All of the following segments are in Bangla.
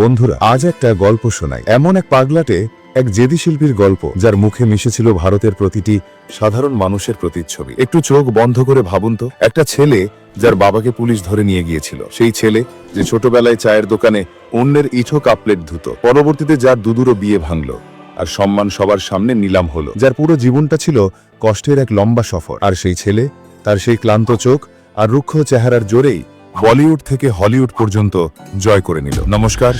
বন্ধুরা, আজ একটা গল্প শোনাই। এমন এক পাগলাটে এক জেদি শিল্পীর গল্প, যার মুখে মিশেছিল ভারতের প্রতিটি সাধারণ মানুষের প্রতিচ্ছবি। একটু চোখ বন্ধ করে ভাবুন তো, একটা ছেলে যার বাবাকে পুলিশ ধরে নিয়ে গিয়েছিল। সেই ছেলে যে ছোটবেলায় চায়ের দোকানে অন্যের ইঠো কাপলেট ধুতো, পরবর্তীতে যার দুদুরো বিয়ে ভাঙলো, আর সম্মান সবার সামনে নিলাম হলো, যার পুরো জীবনটা ছিল কষ্টের এক লম্বা সফর। আর সেই ছেলে, তার সেই ক্লান্ত চোখ আর রুক্ষ চেহারার জোরেই বলিউড থেকে হলিউড পর্যন্ত জয় করে নিল। নমস্কার,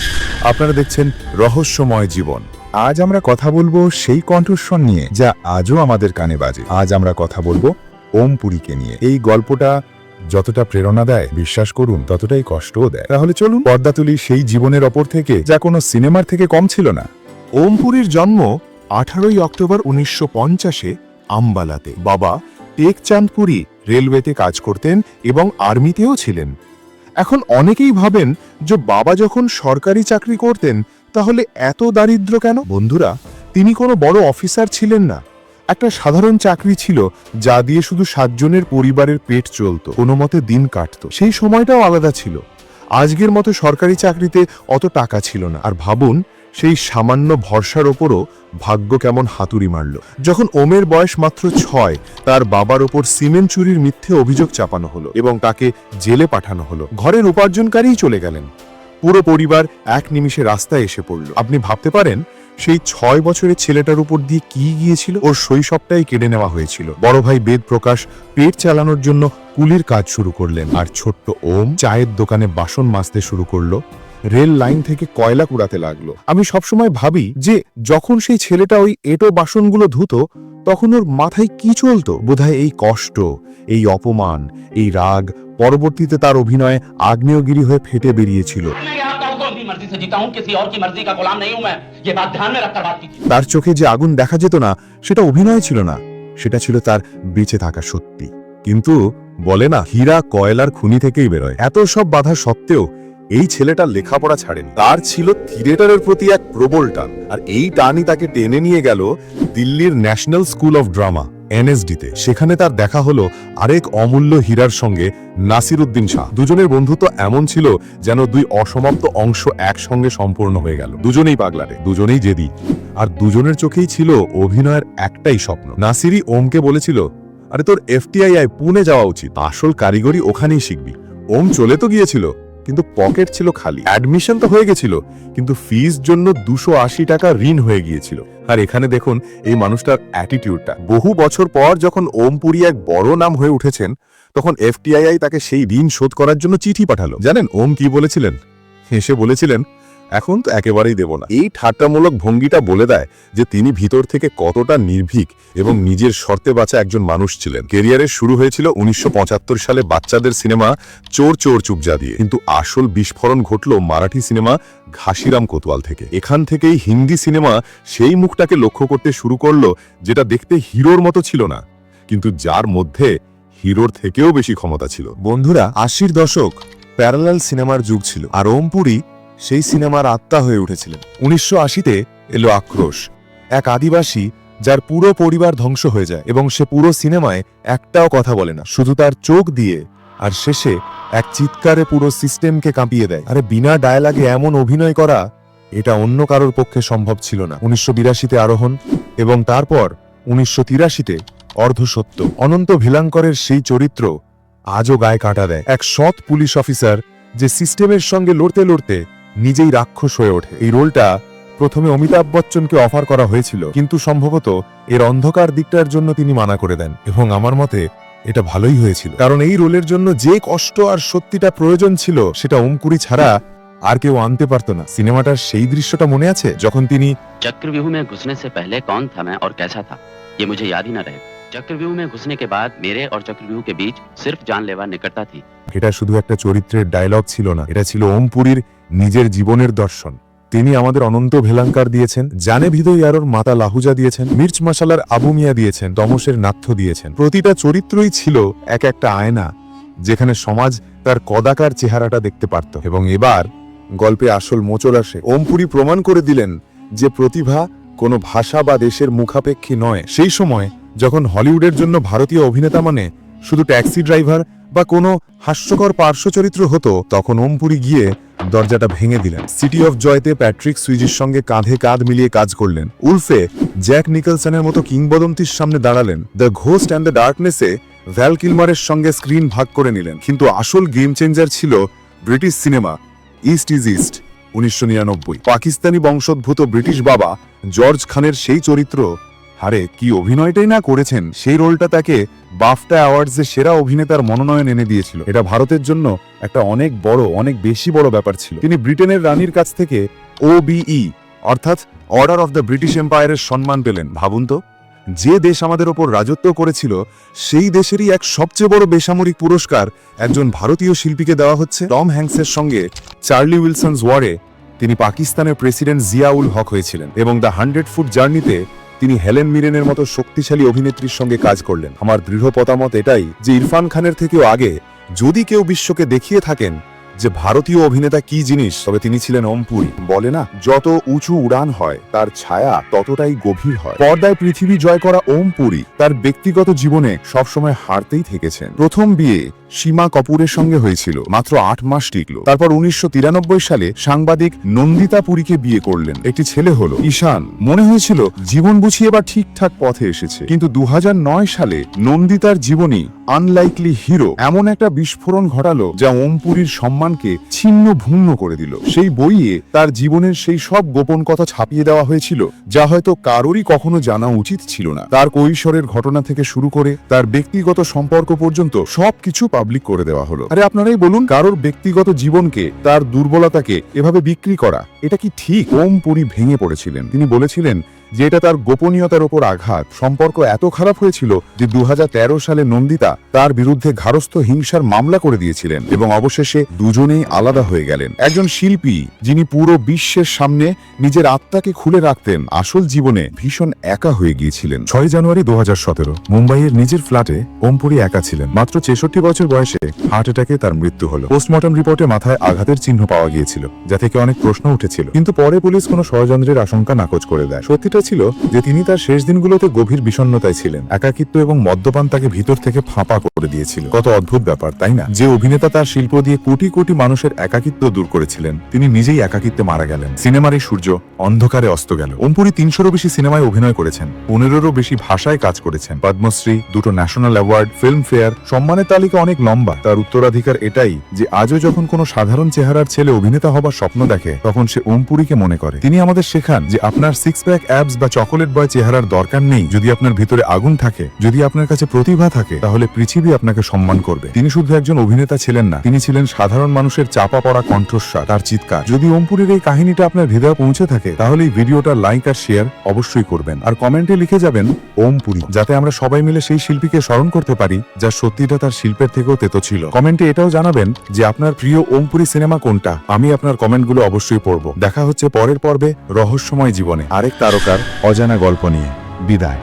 আপনারা দেখছেন রহস্যময় জীবন। আজ আমরা কথা বলব সেই কণ্ঠস্বর নিয়ে যা আজও আমাদের কানে বাজে। আজ আমরা কথা বলব ওম পুরীকে নিয়ে। এই গল্পটা যতটা প্রেরণা দেয়, বিশ্বাস করুন, ততটাই কষ্টও দেয়। তাহলে চলুন পর্দা তুলি সেই জীবনের ওপর থেকে, যা কোনো সিনেমার থেকে কম ছিল না। ওমপুরীর জন্ম আঠারোই অক্টোবর উনিশশো পঞ্চাশে আম্বালাতে। বাবা টেকচাঁদপুরি রেলওয়েতে কাজ করতেন এবং আর্মিতেও ছিলেন। এখন অনেকেই ভাবেন যে বাবা যখন সরকারি চাকরি করতেন, তাহলে এত দারিদ্র কেন? বন্ধুরা, তিনি কোনো বড় অফিসার ছিলেন না। একটা সাধারণ চাকরি ছিল যা দিয়ে শুধু সাতজনের পরিবারের পেট চলত, কোনো মতে দিন কাটত। সেই সময়টাও আলাদা ছিল। আজকের মতো সরকারি চাকরিতে অত টাকা ছিল না। আর ভাবুন সেই সামান্য ভরসার ওপরও ভাগ্য কেমন হাতুড়ি মারল। যখন ওমের বয়স মাত্র ছয়, তার বাবার ওপর সিমেন্ট চুরির মিথ্যে অভিযোগ চাপানো হলো এবং তাকে জেলে পাঠানো হলো। ঘরের উপার্জনকারীই চলে গেলেন। পুরো পরিবার এক নিমিষে রাস্তায় এসে পড়ল। আপনি ভাবতে পারেন, সেই ছয় বছরের ছেলেটার উপর দিয়ে কি গিয়েছিল? ওর শৈশবটাই কেড়ে নেওয়া হয়েছিল। বড় ভাই বেদ প্রকাশ পেট চালানোর জন্য কুলির কাজ শুরু করলেন। আর ছোট্ট ওম চায়ের দোকানে বাসন মাজতে শুরু করল। রেল লাইন থেকে কয়লা কুড়াতে লাগল। আমি সবসময় ভাবি যে যখন সেই ছেলেটা ওই এটো বাসনগুলো ধুতো তখন ওর মাথায় কি চলতো? বোধহয় এই কষ্ট এই অপমান এই রাগ পরবর্তীতে তার অভিনয়ে আগ্নেয়গিরি হয়ে ফেটে বেরিয়েছিল। তার চোখে যে আগুন দেখা যেত না সেটা অভিনয় ছিল না। সেটা ছিল তার বেঁচে থাকা সত্যি। কিন্তু বলে না হীরা কয়লার খুনি থেকেই বেরোয়। এত সব বাধা সত্ত্বেও এই ছেলেটা লেখাপড়া ছাড়েন। তার ছিল থিয়েটারের প্রতি এক প্রবল টান, আর এই টানই তাকে টেনে নিয়ে গেল দিল্লির ন্যাশনাল স্কুল অফ ড্রামা, এনএসডিতে। সেখানে তার দেখা হলো আরেক অমূল্য হীরার সঙ্গে নাসিরুদ্দিন শাহ। দুজনের বন্ধুত্ব এমন ছিল যেন দুই অসমাপ্ত অংশ একসঙ্গে সম্পূর্ণ হয়ে গেল। দুজনেই পাগলাটে, দুজনেই জেদি, আর দুজনের চোখেই ছিল অভিনয়ের একটাই স্বপ্ন। নাসিরি ওমকে বলেছিল, আরে তোর এফটিআই পুনে যাওয়া উচিত, আসল কারিগরি ওখানেই শিখবি। ওম চলে তো গিয়েছিল। কিন্তু পকেট ছিল খালি। অ্যাডমিশন তো হয়ে গেছিল, কিন্তু ফিস জন্য দুশো আশি টাকা ঋণ হয়ে গিয়েছিল। আর এখানে দেখুন, এই মানুষটার অ্যাটিটিউডটা বহু বছর পর যখন ওম পুরী এক বড় নাম হয়ে উঠেছেন, তখন এফটিআই তাকে সেই ঋণ শোধ করার জন্য চিঠি পাঠালো। জানেন, ওম কি বলেছিলেন? হেসে বলেছিলেন এখন তো একেবারেই দেব না। এই ঠাট্টামূলক ভঙ্গিটা বলে দেয় যে তিনি ভিতর থেকে কতটা নির্ভীক এবং নিজের শর্তে বাঁচা একজন মানুষ ছিলেন। কেরিয়ারের শুরু হয়েছিল উনিশশো সালে বাচ্চাদের সিনেমা চোর চোর চুপজা দিয়ে। কিন্তু আসল বিস্ফোরণ ঘটল মারাঠি সিনেমা ঘাসিরাম কোতওয়াল থেকে। এখান থেকেই হিন্দি সিনেমা সেই মুখটাকে লক্ষ্য করতে শুরু করল যেটা দেখতে হিরোর মতো ছিল না। কিন্তু যার মধ্যে হিরোর থেকেও বেশি ক্ষমতা ছিল। বন্ধুরা, আশির দশক প্যারালাল সিনেমার যুগ ছিল আর ওমপুরি সেই সিনেমার আত্মা হয়ে উঠেছিলেন। উনিশশো আশিতে এলো আক্রোশ, এক আদিবাসী যার পুরো পরিবার ধ্বংস হয়ে যায় এবং সে পুরো সিনেমায় একটাও কথা বলে না, শুধু তার চোখ দিয়ে আর শেষে এক চিৎকারে পুরো সিস্টেমকে কাঁপিয়ে দেয়। আরে বিনা ডায়ালগে এমন অভিনয় করা, এটা অন্য কারোর পক্ষে সম্ভব ছিল না। উনিশশো বিরাশিতে আরোহণ এবং তারপর উনিশশো তিরাশিতে অর্ধসত্য। অনন্ত ভিলাঙ্করের সেই চরিত্র আজও গায়ে কাটা দেয়। এক সৎ পুলিশ অফিসার যে সিস্টেমের সঙ্গে লড়তে লড়তে নিজেই রাক্ষস হয়ে ওঠে এই রোলটা প্রথমে অমিতাভ বচ্চনকে অফার করা হয়েছিল কিন্তু সম্ভবত এর অন্ধকার দিকটার জন্য তিনি মানা করে দেন এবং আমার মতে এটা ভালোই হয়েছিল কারণ এই রোলের জন্য যে কষ্ট আর সত্যিটা প্রয়োজন ছিল সেটা ওমকুরি ছাড়া আর কেউ আনতে পারতো না সিনেমাটার সেই দৃশ্যটা মনে আছে যখন তিনি चक्रव्यूह में घुसने से पहले कौन था मैं और कैसा था ये मुझे याद ही न रहे चक्रव्यूह में घुसने के बाद मेरे और चक्रव्यूह के बीच सिर्फ जानलेवा निकटता थी এটা শুধু একটা চরিত্রের ডায়লগ ছিল না এটা ছিল ওমপুরীর নিজের জীবনের দর্শন। তিনি আমাদের অনন্ত ভেলাঙ্কার দিয়েছেন, জানে ভিদই আরোর মাতা লাহুজা দিয়েছেন, মির্চ মশালার আবু মিয়া দিয়েছেন, তমসের নাথ্য দিয়েছেন। প্রতিটা চরিত্রই ছিল এক একটা আয়না, যেখানে সমাজ তার কদাকার চেহারাটা দেখতে পারত। এবং এবার গল্পে আসল মোচড় আসে। ওমপুরি প্রমাণ করে দিলেন যে প্রতিভা কোনো ভাষা বা দেশের মুখাপেক্ষী নয়। সেই সময় যখন হলিউডের জন্য ভারতীয় অভিনেতা মানে শুধু ট্যাক্সি ড্রাইভার বা কোনো হাস্যকর পার্শ্ব চরিত্র হতো, তখন ওমপুরি গিয়ে দরজাটা ভেঙে দিলেন। সিটি অফ জয়তে প্যাট্রিক সুইজির সঙ্গে কাঁধে কাঁধ মিলিয়ে কাজ করলেন। উলফে জ্যাক নিকলসনের মতো কিংবদন্তির সামনে দাঁড়ালেন। দ্য ঘোস্ট অ্যান্ড দ্য ডার্কনেসে ভ্যাল কিলমারের সঙ্গে স্ক্রিন ভাগ করে নিলেন। কিন্তু আসল গেম চেঞ্জার ছিল British cinema East is East, উনিশশো নিরানব্বই। পাকিস্তানি বংশোদ্ভূত ব্রিটিশ বাবা জর্জ খানের সেই চরিত্র হারে কি অভিনয়টাই না করেছেন? সেই রোলটা তাকে বাফটা অ্যাওয়ার্ডসে সেরা অভিনেতার মনোনয়ন এনে দিয়েছিল। এটা ভারতের জন্য একটা অনেক বড়, অনেক বেশি বড় ব্যাপার ছিল। তিনি ব্রিটেনের রানীর কাছ থেকে ওবিই অর্থাৎ অর্ডার অফ দ্য ব্রিটিশ এম্পায়ারের সম্মান পেলেন। ভাবুন তো, যে দেশ আমাদের ওপর রাজত্ব করেছিল, সেই দেশেরই এক সবচেয়ে বড় বেসামরিক পুরস্কার একজন ভারতীয় শিল্পীকে দেওয়া হচ্ছে। টম হ্যাংসের সঙ্গে চার্লি উইলসন্স ওয়ারে তিনি পাকিস্তানের প্রেসিডেন্ট জিয়াউল হক হয়েছিলেন এবং দ্য হান্ড্রেড ফুট জার্নিতে তিনি হেলেন মিরেনের মতো শক্তিশালী অভিনেত্রীর সঙ্গে কাজ করলেন। আমার দৃঢ় পতামত এটাই যে ইরফান খানের থেকেও আগে যদি কেউ বিশ্বকে দেখিয়ে থাকেন যে ভারতীয় অভিনেতা কি জিনিস, তবে তিনি ছিলেন অম্পুরি। বলে না, যত উঁচু উড়ান হয়, তার ছায়া ততটাই গভীর হয়। পর্দায় পৃথিবী জয় করা ওম পুরী তার ব্যক্তিগত জীবনে সবসময় হারতেই থেকেছেন। প্রথম বিয়ে সীমা কপুরের সঙ্গে হয়েছিল, মাত্র আট মাস টিকল। তারপর উনিশশো তিরানব্বই সালে সাংবাদিক নন্দিতা পুরীকে বিয়ে করলেন। একটি ছেলে হলো ঈশান। মনে হয়েছিল, জীবন বুঝিয়ে এবার ঠিকঠাক পথে এসেছে। কিন্তু দু হাজার নয় সালে নন্দিতার জীবনী আনলাইকলি হিরো এমন একটা বিস্ফোরণ ঘটালো যা ওমপুরীর সম্মানকে ছিন্ন ভিন্ন করে দিল। সেই বইয়ে তার জীবনের সেই সব গোপন কথা ছাপিয়ে দেওয়া হয়েছিল, যা হয়তো কারোরই কখনো জানা উচিত ছিল না। তার কৈশোরের ঘটনা থেকে শুরু করে তার ব্যক্তিগত সম্পর্ক পর্যন্ত সবকিছু পাবলিক করে দেওয়া হলো। আরে আপনারাই বলুন, কারোর ব্যক্তিগত জীবনকে, তার দুর্বলতাকে এভাবে বিক্রি করা, এটা কি ঠিক? ওম পুরী ভেঙে পড়েছিলেন। তিনি বলেছিলেন যে এটা তার গোপনীয়তার ওপর আঘাত। সম্পর্ক এত খারাপ হয়েছিল যে দু হাজার তেরো সালে নন্দিতা তার বিরুদ্ধে ঘারস্থ হিংসার মামলা করে দিয়েছিলেন এবং অবশেষে দুজনেই আলাদা হয়ে গেলেন। একজন শিল্পী যিনি পুরো বিশ্বের সামনে নিজের আত্মাকে খুলে রাখতেন, আসল জীবনে ভীষণ একা হয়ে গিয়েছিলেন। ছয় জানুয়ারি দু হাজার সতেরো, মুম্বাইয়ের নিজের ফ্ল্যাটে ওমপুরি একা ছিলেন। মাত্র ছেষট্টি বছর বয়সে হার্ট অ্যাটাকে তার মৃত্যু হলো। পোস্টমর্টম রিপোর্টে মাথায় আঘাতের চিহ্ন পাওয়া গিয়েছিল, যা থেকে অনেক প্রশ্ন উঠেছিল। কিন্তু পরে পুলিশ কোনো ষড়যন্ত্রের আশঙ্কা নাকচ করে দেয়। সত্যিটা ছিল যে তিনি তার শেষ দিনগুলোতে গভীর বিষণ্ণতায় ছিলেন, একাকিত্ব এবং মদ্যপান তাকে ভিতর থেকে ফাঁপা করে দিয়েছিল। কত অদ্ভুত ব্যাপার, তাই না? যে অভিনেতা তার শিল্প দিয়ে কোটি কোটি মানুষের একাকিত্ব দূর করেছিলেন, তিনি নিজেই একাকিত্বে মারা গেলেন। সিনেমার এই সূর্য অন্ধকারে অস্ত গেল। ওমপুরি তিনশোরও বেশি সিনেমায় অভিনয় করেছেন, পনেরোরও বেশি ভাষায় কাজ করেছেন। পদ্মশ্রী, দুটো ন্যাশনাল অ্যাওয়ার্ড, ফিল্ম ফেয়ার, সম্মানের তালিকা অনেক লম্বা। তার উত্তরাধিকার এটাই যে আজও যখন কোনো সাধারণ চেহারার ছেলে অভিনেতা হবার স্বপ্ন দেখে, তখন সে ওমপুরিকে মনে করে। তিনি আমাদের শেখান যে আপনার সিক্স প্যাক অ্যাবস বা চকোলেট বয় চেহারার দরকার নেই। যদি আপনার ভিতরে আগুন থাকে, যদি আপনার কাছে প্রতিভা থাকে, তাহলে পৃথিবী আপনাকে সম্মান করবে। তিনি শুধু একজন অভিনেতা ছিলেন না, তিনি ছিলেন সাধারণ মানুষের চাপা পড়া কণ্ঠস্বর, তার চিৎকার। যদি ওমপুরের এই কাহিনীটা আপনার হৃদয়ে পৌঁছে থাকে, তাহলে এই ভিডিওটা লাইক আর শেয়ার অবশ্যই করবেন। আর কমেন্টে লিখে যাবেন ওমপুরি যাতে আমরা সবাই মিলে সেই শিল্পীকে স্মরণ করতে পারি, যা সত্যিটা তার শিল্পের থেকেও তেতো ছিল। কমেন্টে এটাও জানাবেন যে, আপনার প্রিয় ওমপুরি সিনেমা কোনটা? আমি আপনার কমেন্টগুলো অবশ্যই পড়ব। দেখা হচ্ছে পরের পর্বে, রহস্যময় জীবনে। আরেক তারকার অজানা গল্প নিয়ে বিদায়।